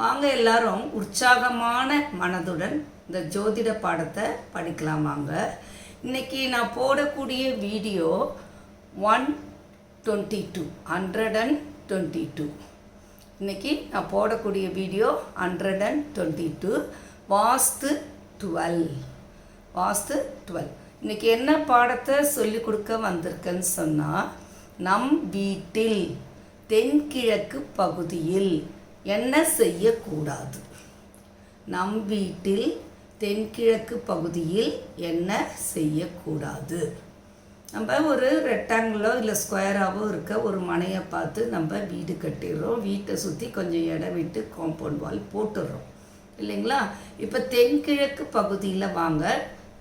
வாங்க எல்லாரும் உற்சாகமான மனதுடன் இந்த ஜோதிட பாடத்தை படிக்கலாம் வாங்க. இன்னைக்கு நான் போடக்கூடிய video one twenty two hundred and twenty two. இன்னைக்கு நான் போடக்கூடிய video hundred and twenty two Vastu twelve. Vastu twelve. இன்னைக்கு என்ன பாடத்தை சொல்லி கொடுக்க வந்திருக்கேன்னு சொன்னால் நம் வீட்டில் தென்கிழக்கு பகுதியில் என்ன செய்யக்கூடாது? நம் வீட்டில் தென்கிழக்கு பகுதியில் என்ன செய்யக்கூடாது? நம்ம ஒரு ரெக்டாங்கிளோ இல்லை ஸ்கொயராகவோ இருக்க ஒரு மனையை பார்த்து நம்ம வீடு கட்டிடுறோம். வீட்டை சுற்றி கொஞ்சம் இடம் விட்டு காம்பவுண்ட் வால் போட்டுடுறோம். இல்லைங்களா? இப்போ தென்கிழக்கு பகுதியில் வாங்க.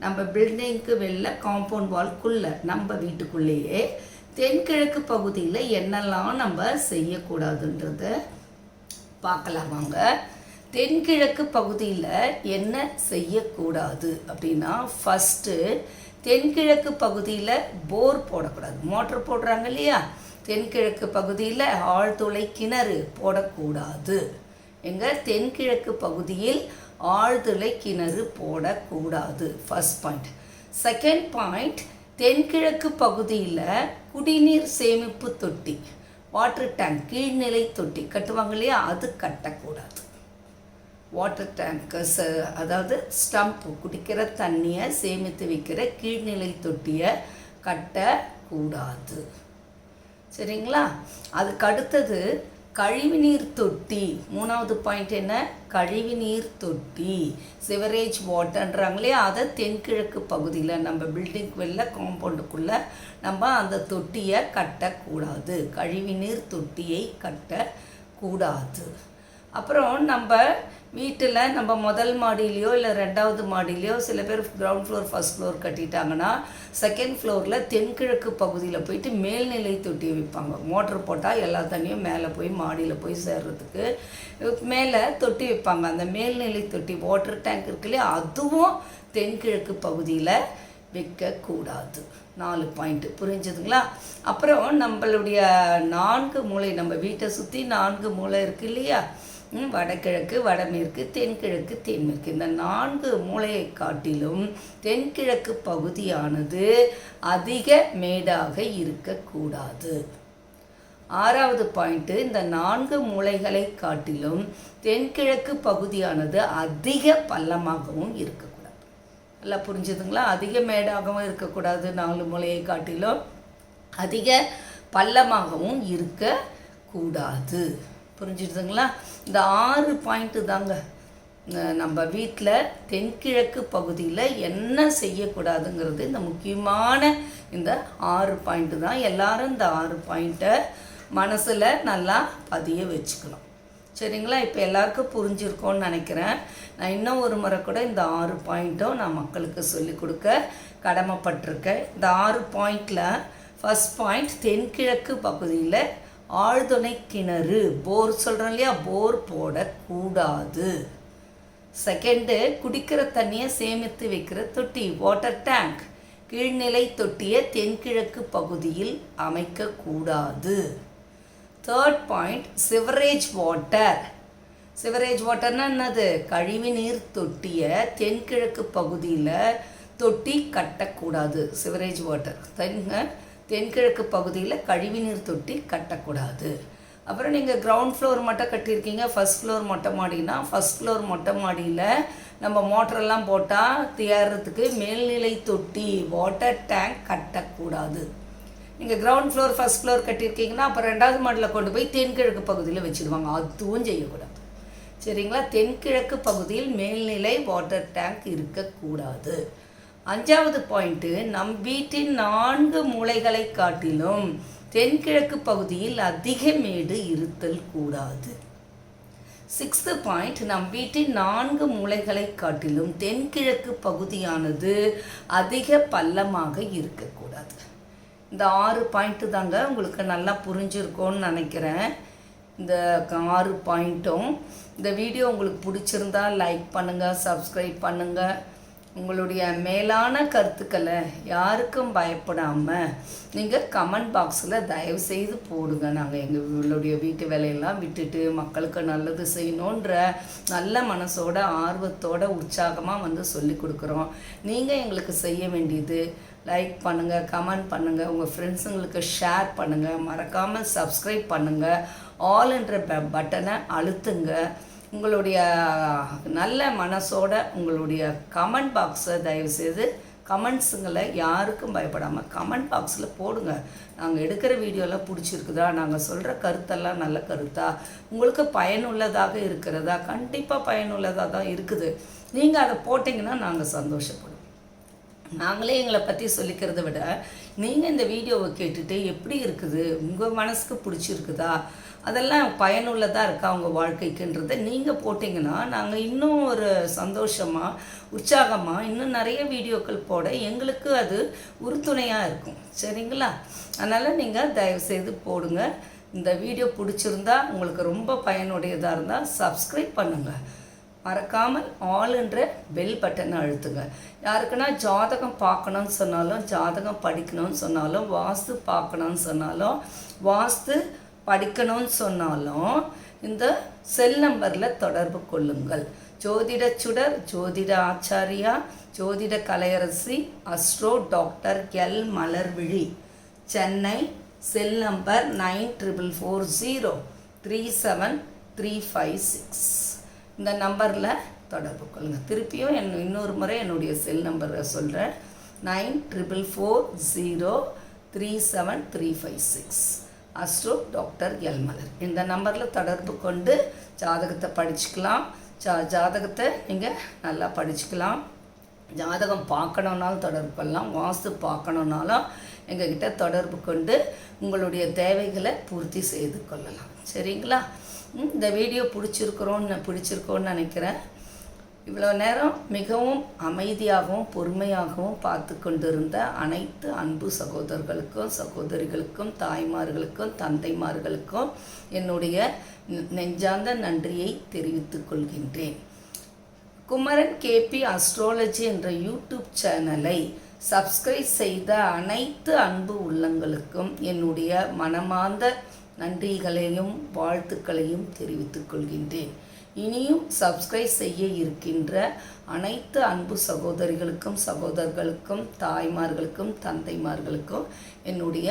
நம்ம பில்டிங்க்கு வெளில காம்பவுண்ட் வால்குள்ளே நம்ம வீட்டுக்குள்ளேயே தென்கிழக்கு பகுதியில் என்னெல்லாம் நம்ம செய்யக்கூடாதுன்றத பார்க்கலாம் வாங்க. தென்கிழக்கு பகுதியில் என்ன செய்யக்கூடாது அப்படின்னா ஃபஸ்ட்டு தென்கிழக்கு பகுதியில் போர் போடக்கூடாது. மோட்டர் போடுறாங்க இல்லையா? தென்கிழக்கு பகுதியில் ஆழ்துளை கிணறு போடக்கூடாது. எங்கள் தென்கிழக்கு பகுதியில் ஆழ்துளை கிணறு போடக்கூடாது. ஃபஸ்ட் பாயிண்ட் செகண்ட் பாயிண்ட் தென்கிழக்கு பகுதியில் குடிநீர் சேமிப்பு தொட்டி. வாட்டர் டேங்க் கீழ்நிலை தொட்டி கட்டுவாங்க இல்லையா? அது கட்டக்கூடாது. வாட்டர் டேங்கர்ஸ் அதாவது ஸ்டம்ப் குடிக்கிற தண்ணியை சேமித்து வைக்கிற கீழ்நிலை தொட்டியை கட்டக்கூடாது. சரிங்களா? அதுக்கு அடுத்தது கழிவுநீர் தொட்டி. மூணாவது பாயிண்ட் என்ன? கழிவுநீர் தொட்டி. சிவரேஜ் வாட்டர்ன்றாங்களே அதை தென்கிழக்கு பகுதியில் நம்ம பில்டிங் வெளில காம்பவுண்டுக்குள்ளே நம்ம அந்த தொட்டியை கட்டக்கூடாது. கழிவுநீர் தொட்டியை கட்டக்கூடாது. அப்புறம் நம்ம வீட்டில் நம்ம முதல் மாடியிலையோ இல்லை ரெண்டாவது மாடியிலையோ சில பேர் கிரவுண்ட் ஃப்ளோர் ஃபர்ஸ்ட் ஃப்ளோர் கட்டிட்டாங்கன்னா செகண்ட் ஃப்ளோரில் தென்கிழக்கு பகுதியில் போயிட்டு மேல்நிலை தொட்டி வைப்பாங்க. மோட்டர் போட்டால் எல்லா தண்ணியும் மேலே போய் மாடியில் போய் சேர்றதுக்கு மேலே தொட்டி வைப்பாங்க. அந்த மேல்நிலை தொட்டி வாட்டர் டேங்க் இருக்கு இல்லையா அதுவும் தென்கிழக்கு பகுதியில் வைக்கக்கூடாது. நாலு பாயிண்ட்டு புரிஞ்சுதுங்களா? அப்புறம் நம்மளுடைய நான்கு மூளை நம்ம வீட்டை சுற்றி நான்கு மூளை இருக்கு இல்லையா? வடகிழக்கு வடமேற்கு தென்கிழக்கு தென்மேற்கு. இந்த நான்கு மூலையை காட்டிலும் தென்கிழக்கு பகுதியானது அதிக மேடாக இருக்கக்கூடாது. ஆறாவது பாயிண்ட்டு இந்த நான்கு மூலைகளை காட்டிலும் தென்கிழக்கு பகுதியானது அதிக பள்ளமாகவும் இருக்கக்கூடாது. நல்லா புரிஞ்சுதுங்களா? அதிக மேடாகவும் இருக்கக்கூடாது நாலு மூலையை காட்டிலும். அதிக பள்ளமாகவும் இருக்கக்கூடாது. புரிஞ்சுதுங்களா? இந்த ஆறு பாயிண்ட்டு தாங்க. நம்ம வீட்டில் தென்கிழக்கு பகுதியில் என்ன செய்யக்கூடாதுங்கிறது இந்த முக்கியமான இந்த ஆறு பாயிண்ட்டு தான். எல்லாரும் இந்த ஆறு பாயிண்ட்டை மனசில் நல்லா பதிய வச்சுக்கணும். சரிங்களா? இப்போ எல்லாருக்கும் புரிஞ்சிருக்கோன்னு நினைக்கிறேன். நான் இன்னும் ஒரு முறை கூட இந்த ஆறு பாயிண்ட்டும் நான் மக்களுக்கு சொல்லிக் கொடுக்க கடமைப்பட்டிருக்கேன். இந்த ஆறு பாயிண்டில் ஃபஸ்ட் பாயிண்ட் தென்கிழக்கு பகுதியில் ஆழ்துணை கிணறு போர் சொல்கிறோம் இல்லையா? போர் போடக்கூடாது. செகண்டு குடிக்கிற தண்ணியை சேமித்து வைக்கிற தொட்டி வாட்டர் டேங்க் கீழ்நிலை தொட்டியை தென்கிழக்கு பகுதியில் அமைக்கக்கூடாது. Third point sewerage water sewerage வாட்டர்னா என்னது? கழிவுநீர் தொட்டியை தென்கிழக்கு பகுதியில் தொட்டி கட்டக்கூடாது. சிவரேஜ் வாட்டர் தென்க தென்கிழக்கு பகுதியில் கழிவுநீர் தொட்டி கட்டக்கூடாது. அப்புறம் நீங்கள் கிரவுண்ட் ஃப்ளோர் மட்டும் கட்டியிருக்கீங்க ஃபர்ஸ்ட் ஃப்ளோர் மொட்டை மாடினா ஃபர்ஸ்ட் ஃப்ளோர் மொட்டை மாடியில் நம்ம மோட்டரெல்லாம் போட்டால் தேர்றதுக்கு மேல்நிலை தொட்டி வாட்டர் டேங்க் கட்டக்கூடாது. நீங்கள் கிரவுண்ட் ஃப்ளோர் ஃபர்ஸ்ட் ஃப்ளோர் கட்டியிருக்கீங்கன்னா அப்போ ரெண்டாவது மாடியில் கொண்டு போய் தென்கிழக்கு பகுதியில் வச்சுடுவாங்க அதுவும் செய்யக்கூடாது. சரிங்களா? தென்கிழக்கு பகுதியில் மேல்நிலை வாட்டர் டேங்க் இருக்கக்கூடாது. அஞ்சாவது பாயிண்ட்டு நம் வீட்டின் நான்கு மூலைகளை காட்டிலும் தென்கிழக்கு பகுதியில் அதிக மேடு இருத்தல் கூடாது. சிக்ஸ்த்து பாயிண்ட் நம் வீட்டின் நான்கு மூளைகளை காட்டிலும் தென்கிழக்கு பகுதியானது அதிக பள்ளமாக இருக்கக்கூடாது. இந்த ஆறு பாயிண்ட்டு தாங்க உங்களுக்கு நல்லா புரிஞ்சிருக்கோன்னு நினைக்கிறேன். இந்த ஆறு பாயிண்ட்டும் இந்த வீடியோ உங்களுக்கு பிடிச்சிருந்தா லைக் பண்ணுங்கள் சப்ஸ்கிரைப் பண்ணுங்கள் உங்களுடைய மேலான கருத்துக்களை யாருக்கும் பயப்படாமல் நீங்கள் கமெண்ட் பாக்ஸில் தயவு செய்து போடுங்க. நாங்கள் எங்களுடைய வீட்டு வேலையெல்லாம் விட்டுட்டு மக்களுக்கு நல்லது செய்யணுன்ற நல்ல மனசோட ஆர்வத்தோட உற்சாகமாக வந்து சொல்லி கொடுக்குறோம். நீங்கள் எங்களுக்கு செய்ய வேண்டியது லைக் பண்ணுங்கள் கமெண்ட் பண்ணுங்கள் உங்கள் ஃப்ரெண்ட்ஸுங்களுக்கு ஷேர் பண்ணுங்கள் மறக்காமல் சப்ஸ்கிரைப் பண்ணுங்கள் ஆல் என்ற பட்டனை அழுத்துங்க. உங்களுடைய நல்ல மனசோட உங்களுடைய கமெண்ட் பாக்ஸை தயவுசெய்து கமெண்ட்ஸுங்களை யாருக்கும் பயப்படாமல் கமெண்ட் பாக்ஸில் போடுங்க. நாங்கள் எடுக்கிற வீடியோலாம் பிடிச்சிருக்குதா? நாங்கள் சொல்கிற கருத்தெல்லாம் நல்ல கருத்தா? உங்களுக்கு பயனுள்ளதாக இருக்கிறதா? கண்டிப்பாக பயனுள்ளதாக தான் இருக்குது. நீங்கள் அதை போட்டிங்கன்னா நாங்கள் சந்தோஷப்படுவோம். நாங்களே எங்களை பற்றி சொல்லிக்கிறத விட நீங்கள் இந்த வீடியோவை கேட்டுட்டு எப்படி இருக்குது? உங்கள் மனசுக்கு பிடிச்சிருக்குதா? அதெல்லாம் பயனுள்ளதாக இருக்கா உங்கள் வாழ்க்கைக்குன்றதை நீங்கள் போட்டிங்கன்னா நாங்கள் இன்னும் ஒரு சந்தோஷமாக உற்சாகமாக இன்னும் நிறைய வீடியோக்கள் போட எங்களுக்கு அது உறுதுணையாக இருக்கும். சரிங்களா? அதனால் நீங்கள் தயவுசெய்து போடுங்க. இந்த வீடியோ பிடிச்சிருந்தா உங்களுக்கு ரொம்ப பயனுடையதாக இருந்தால் சப்ஸ்கிரைப் பண்ணுங்கள் மறக்காமல் ஆல் என்ற பெல் பட்டனை அழுத்துங்க. யாருக்குன்னா ஜாதகம் பார்க்கணும்னு சொன்னாலும் ஜாதகம் படிக்கணும்னு சொன்னாலும் வாஸ்து பார்க்கணும்னு சொன்னாலும் வாஸ்து படிக்கணும்னு சொன்னாலும் இந்த செல் நம்பரில் தொடர்பு கொள்ளுங்கள். ஜோதிட சுடர் ஜோதிட ஆச்சாரியா ஜோதிட Kalaiyarasi astro doctor L Malarvizhi. Chennai cell number nine triple four zero three seven three five six இந்த நம்பரில் தொடர்பு கொள்ளுங்கள் திருப்பியும் என் இன்னொரு முறை என்னுடைய செல் நம்பரை சொல்கிறேன் nine triple four zero three seven three five six. அஸ்ரோ doctor எல்மலர். இந்த நம்பரில் தொடர்பு கொண்டு ஜாதகத்தை படிச்சுக்கலாம். ஜா ஜாதகத்தை நீங்கள் நல்லா படிச்சுக்கலாம். ஜாதகம் பார்க்கணுன்னாலும் தொடர்பு கொள்ளலாம். வாஸ்து பார்க்கணுன்னாலும் எங்ககிட்ட தொடர்பு கொண்டு உங்களுடைய தேவைகளை பூர்த்தி செய்து கொள்ளலாம். சரிங்களா? இந்த வீடியோ பிடிச்சிருக்கிறோன்னு பிடிச்சிருக்கோன்னு நினைக்கிறேன். இவ்வளோ நேரம் மிகவும் அமைதியாகவும் பொறுமையாகவும் பார்த்து கொண்டிருந்த அனைத்து அன்பு சகோதரர்களுக்கும் சகோதரிகளுக்கும் தாய்மார்களுக்கும் தந்தைமார்களுக்கும் என்னுடைய நெஞ்சார்ந்த நன்றியை தெரிவித்துக் கொள்கின்றேன். குமரன் கேபி அஸ்ட்ராலஜி என்ற யூடியூப் சேனலை சப்ஸ்கிரைப் செய்த அனைத்து அன்பு உள்ளங்களுக்கும் என்னுடைய மனமார்ந்த நன்றிகளையும் வாழ்த்துக்களையும் தெரிவித்துக் கொள்கின்றேன். இனியும் சப்ஸ்கிரைப் செய்ய இருக்கின்ற அனைத்து அன்பு சகோதரிகளுக்கும் சகோதரர்களுக்கும் தாய்மார்களுக்கும் தந்தைமார்களுக்கும் என்னுடைய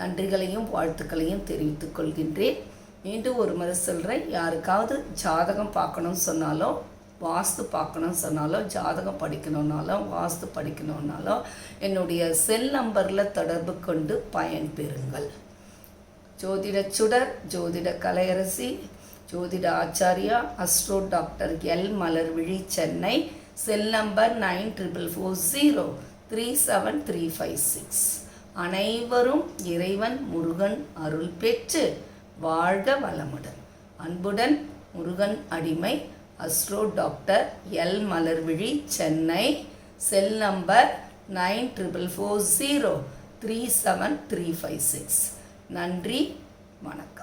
நன்றிகளையும் வாழ்த்துக்களையும் தெரிவித்துக் கொள்கின்றேன். மீண்டும் ஒரு முறை சொல்கிறேன் யாருக்காவது ஜாதகம் பார்க்கணும்னு சொன்னாலும் வாஸ்து பார்க்கணும்னு சொன்னாலும் ஜாதகம் படிக்கணுன்னாலும் வாஸ்து படிக்கணுன்னாலும் என்னுடைய செல் நம்பரில் தொடர்பு கொண்டு பயன்பெறுங்கள். ஜோதிட சுடர் ஜோதிட கலையரசி ஜோதிட Acharya astro doctor L Malarvizhi Chennai cell number nine triple four zero three seven three five six. அனைவரும் இறைவன் முருகன் அருள் பெற்று வாழ்க வளமுடன். அன்புடன் முருகன் அடிமை astro doctor L Malarvizhi Chennai cell number nine triple four zero three seven three five six. நன்றி வணக்கம்